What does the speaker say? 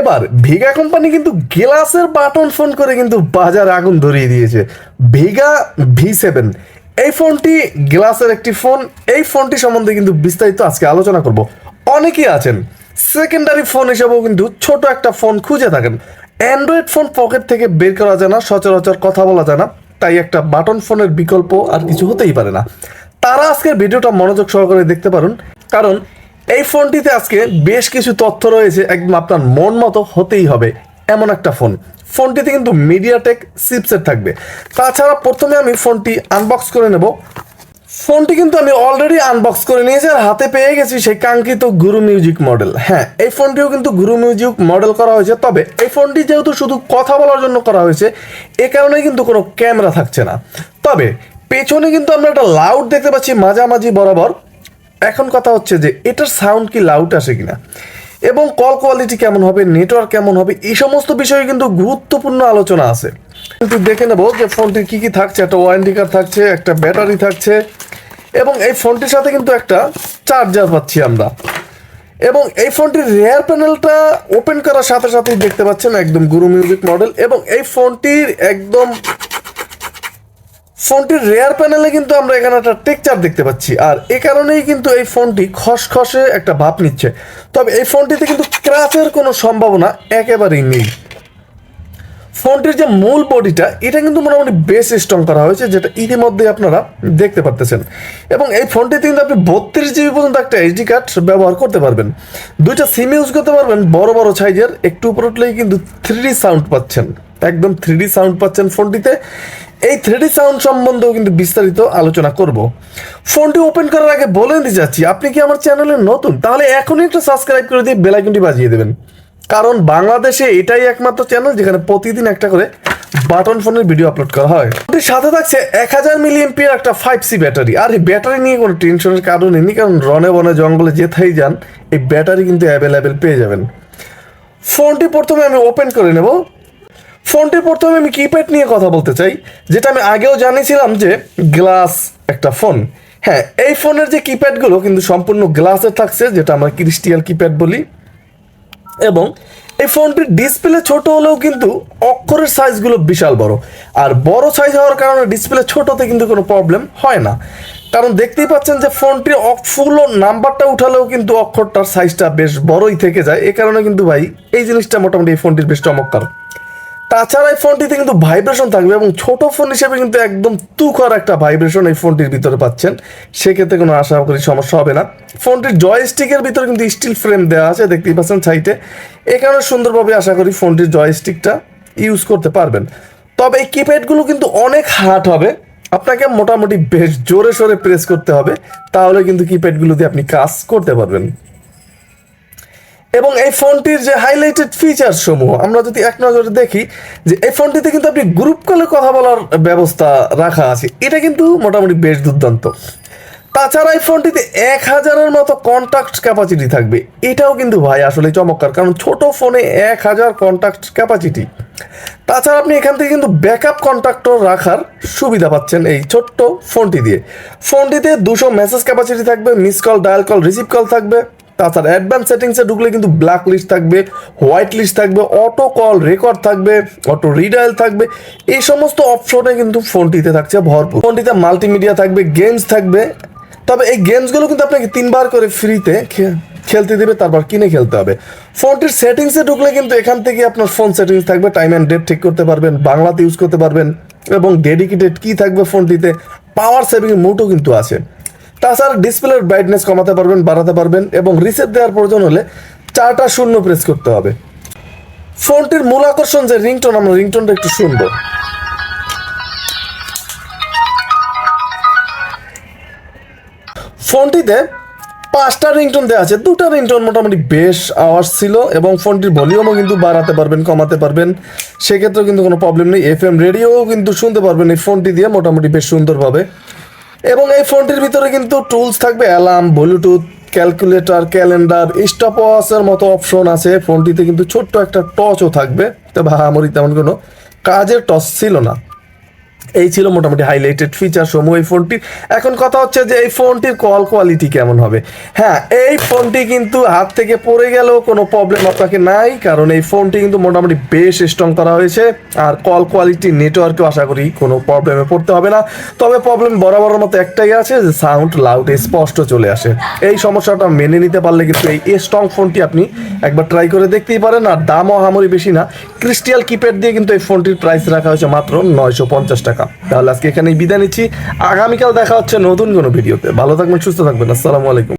এবার ভিগা কোম্পানি কিন্তু গ্লাসের বাটন ফোন করে কিন্তু বাজার আগুন ধরিয়ে দিয়েছে। ভিগা ভি সেভেন এই ফোনটি গ্লাসের একটি ফোন এই ফোনটি সম্বন্ধে কিন্তু বিস্তারিত আজকে আলোচনা করব। অনেকেই আছেন সেকেন্ডারি ফোন হিসেবেও কিন্তু ছোট একটা ফোন খুঁজে থাকেন। অ্যান্ড্রয়েড ফোন পকেট থেকে বের করা যায় না, সচরাচর কথা বলা যায় না, তাই একটা বাটন ফোনের বিকল্প আর কিছু হতেই পারে না। তারা আজকের ভিডিওটা মনোযোগ সহকারে দেখতে পারুন, কারণ এই ফোনটিতে আজকে বেশ কিছু তথ্য রয়েছে। একদম আপনার মন মতো হতেই হবে এমন একটা ফোন। ফোনটিতে কিন্তু মিডিয়াটেক চিপসেট থাকবে। তাছাড়া প্রথমে আমি ফোনটি আনবক্স করে নেব। ফোনটি কিন্তু আমি অলরেডি আনবক্স করে নিয়েছি আর হাতে পেয়ে গেছি সেই কাঙ্ক্ষিত গুরু মিউজিক মডেল হ্যাঁ এই ফোনটিও কিন্তু গুরু মিউজিক মডেল করা হয়েছে। তবে এই ফোনটি যেহেতু শুধু কথা বলার জন্য করা হয়েছে, এ কারণে কিন্তু কোনো ক্যামেরা থাকছে না। তবে পেছনে কিন্তু আমরা একটা লাউড দেখতে পাচ্ছি মাঝামাঝি বরাবর। এখন কথা হচ্ছে যে এটার সাউন্ড কি লাউড আসে কিনা? এবং কল কোয়ালিটি কেমন হবে নেটওয়ার্ক কেমন হবে, এই সমস্ত বিষয়ে কিন্তু গুরুত্বপূর্ণ আলোচনা আছে। কিন্তু দেখে নেব যে ফোনটির কি কি থাকছে, একটা ওয়ারেন্টি কার্ড থাকছে, একটা ব্যাটারি থাকছে, এবং এই ফোনটির সাথে কিন্তু একটা চার্জার পাচ্ছি আমরা। এবং এই ফোনটির রেয়ার প্যানেলটা ওপেন করার সাথে সাথেই দেখতে পাচ্ছেন একদম গুরু মিউজিক মডেল এবং এই ফোনটির একদম ফোনটির রেয়ার প্যানেলে কিন্তু আমরা এখানে একটা টেকচার দেখতে পাচ্ছি। আর এ কারণেই কিন্তু এই ফোনটি খসখসে একটা ভাব নিচ্ছে। তবে এই ফোনটিতে কিন্তু ক্র্যাচের কোনো সম্ভাবনা একেবারেই নেই। ফোনটির যে মূল বডিটা, এটা কিন্তু মোটামুটি বেশ স্ট্রং করা হয়েছে, যেটা ইতিমধ্যে আপনারা দেখতে পারতেছেন। এবং এই ফোনটিতে কিন্তু আপনি বত্রিশ জিবি পর্যন্ত একটা এইচডি কার্ড ব্যবহার করতে পারবেন। দুইটা সিম ইউজ করতে পারবেন, বড় বড় সাইজের একটু উপর উঠলেই কিন্তু থ্রি সাউন্ড পাচ্ছেন। একদম থ্রি সাউন্ড পাচ্ছেন ফোনটিতে। এই থ্রি সাউন্ড সম্বন্ধেও কিন্তু বিস্তারিত আলোচনা করব। ফোনটি ওপেন করার আগে বলে দিতে যাচ্ছি আপনি কি আমার চ্যানেলে নতুন? তাহলে এখনই একটু সাবস্ক্রাইব করে দিয়ে বেলাইকনটি বাজিয়ে দেবেন। কারণ বাংলাদেশে এটাই একমাত্র চ্যানেল যেখানে প্রতিদিন একটা করে বাটন ফোনের ভিডিও আপলোড করা হয়। ওটির সাথে থাকছে এক হাজার মিলি এমপির একটা ফাইভ সি ব্যাটারি আর এই ব্যাটারি নিয়ে কোনো টেনশনের কারণ নেই, কারণ রনে বনে, জঙ্গলে যেথাই যান, এই ব্যাটারি কিন্তু অ্যাভেলেবেল পেয়ে যাবেন। ফোনটি প্রথমে আমি ওপেন করে নেব। ফোনটির প্রথমে আমি কিপ্যাড নিয়ে কথা বলতে চাই, যেটা আমি আগেও জানিয়েছিলাম যে গ্লাস একটা ফোন হ্যাঁ এই ফোনের যে কিপ্যাডগুলো কিন্তু সম্পূর্ণ গ্লাসে থাকছে, যেটা আমরা ক্রিস্টিয়াল কিপ্যাড বলি। এবং এই ফোনটির ডিসপ্লে ছোট হলেও কিন্তু অক্ষরের সাইজগুলো বিশাল বড়। আর বড় সাইজ হওয়ার কারণে ডিসপ্লে ছোটতে কিন্তু কোনো প্রবলেম হয় না। কারণ দেখতেই পাচ্ছেন যে ফোনটির ফুল নাম্বারটা উঠালেও কিন্তু অক্ষরটার সাইজটা বেশ বড়ই থেকে যায়। এ কারণে কিন্তু ভাই, এই জিনিসটা মোটামুটি এই ফোনটির বেশ চমৎকার। তাছাড়া এই ফোনটিতে কিন্তু ভাইব্রেশন থাকবে এবং ছোট ফোন হিসেবে কিন্তু একদম তুখর একটা ভাইব্রেশন এই ফোনটির ভিতরে পাচ্ছেন। সেক্ষেত্রে কোনো আশা করি সমস্যা হবে না। ফোনটির জয়স্টিকের ভিতরে কিন্তু স্টিল ফ্রেম দেওয়া আছে, দেখতেই পাচ্ছেন সাইটে এ। কারণে সুন্দরভাবে আশা করি ফোনটির জয়স্টিকটা ইউজ করতে পারবেন। তবে এই কিপ্যাডগুলো কিন্তু অনেক হার্ড হবে। আপনাকে মোটামুটি বেশ জোরে সোরে প্রেস করতে হবে। তাহলে কিন্তু কিপ্যাডগুলো দিয়ে আপনি কাজ করতে পারবেন। এবং এই ফোনটির যে হাইলাইটেড ফিচার সমূহ, আমরা যদি এক নজরে দেখি যে এই ফোনটিতে কিন্তু আপনি গ্রুপ কলে কথা বলার ব্যবস্থা রাখা আছে। এটা কিন্তু মোটামুটি বেশ দুর্দান্ত। তাছাড়া এই ফোনটিতে এক হাজারের মতো কন্ট্যাক্ট ক্যাপাসিটি থাকবে। এটাও কিন্তু ভাই আসলে চমৎকার, কারণ ছোট ফোনে এক হাজার কন্ট্যাক্ট ক্যাপাসিটি তাছাড়া আপনি এখান থেকে কিন্তু ব্যাকআপ কন্ট্যাক্টর রাখার সুবিধা পাচ্ছেন এই ছোট্ট ফোনটি দিয়ে। ফোনটিতে দুশো মেসেজ ক্যাপাসিটি থাকবে miss call dial call receive call থাকবে। তাছাড়া অ্যাডভান্স সেটিংসে ঢুকলে কিন্তু ব্ল্যাক লিস্ট থাকবে হোয়াইট লিস্ট থাকবে অটো কল রেকর্ড থাকবে অটো রিডায়াল থাকবে, এই সমস্ত অপশনে কিন্তু ফোনটিতে থাকছে ভরপুর। ফোনটিতে মাল্টিমিডিয়া থাকবে গেমস থাকবে। তবে এই গেমসগুলো কিন্তু আপনাকে তিনবার করে ফ্রিতে খেলতে দেবে, তারপর কিনে খেলতে হবে। ফোনটির সেটিংসে ঢুকলে কিন্তু এখান থেকে আপনার ফোন সেটিংস থাকবে টাইম অ্যান্ড ডেট ঠিক করতে পারবেন, বাংলাতে ইউজ করতে পারবেন, এবং ডেডিকেটেড কি থাকবে ফোনটিতে পাওয়ার সেভিং মোটও কিন্তু আছে। তাছাড়া ডিসপ্লের ব্রাইটনেস কমাতে পারবেন, বাড়াতে পারবেন এবং রিসেট দেওয়ার প্রয়োজন হলে চারটা শূন্য প্রেস করতে হবে। ফোনটির মূল আকর্ষণ যে রিংটোন আমরা রিংটোনটা একটু শুনব। ফোনটিতে পাঁচটা রিংটোন দেওয়া আছে। দুটা রিংটোন মোটামুটি বেশ আওয়াজ ছিল এবং ফোনটির ভলিউমও কিন্তু বাড়াতে পারবেন, কমাতে পারবেন। সেক্ষেত্রেও কিন্তু কোনো প্রবলেম নেই। এফ এম রেডিওও কিন্তু শুনতে পারবেন এই ফোনটি দিয়ে, মোটামুটি বেশ সুন্দরভাবে। এবং এই ফোনটির ভিতরে কিন্তু টুলস থাকবে alarm Bluetooth calculator calendar stop ওয়াচের মতো অপশন আছে। ফোনটিতে কিন্তু ছোট্ট একটা টচও থাকবে। তো ভাহামরি তেমন কোনো কাজের টচ ছিল না। এই ছিল মোটামুটি হাইলাইটেড ফিচার সমূহ এই ফোনটির। এখন কথা হচ্ছে যে এই ফোনটির কল কোয়ালিটি কেমন হবে। হ্যাঁ এই ফোনটি কিন্তু হাত থেকে পড়ে গেলেও কোনো প্রবলেম আপনাকে নাই, কারণ এই ফোনটি কিন্তু মোটামুটি বেশ স্ট্রং করা হয়েছে। আর কল কোয়ালিটি নেটওয়ার্কেও আশা করি কোনো প্রবলেমে পড়তে হবে না। তবে প্রবলেম বরাবরের মতো একটাই আছে যে সাউন্ড লাউড স্পষ্ট চলে আসে। এই সমস্যাটা মেনে নিতে পারলে কিন্তু এই স্ট্রং ফোনটি আপনি একবার ট্রাই করে দেখতেই পারেন। আর দামও হামরি বেশি না। ক্রিস্টিয়াল কিপ্যাড দিয়ে কিন্তু এই ফোনটির প্রাইস রাখা হয়েছে মাত্র নয়শো পঞ্চাশ টাকা। তাহলে আজকে এখানে বিদায় নিচ্ছি। আগামীকাল দেখা হচ্ছে নতুন কোনো ভিডিওতে। ভালো থাকবেন, সুস্থ থাকবেন। আসসালামু আলাইকুম।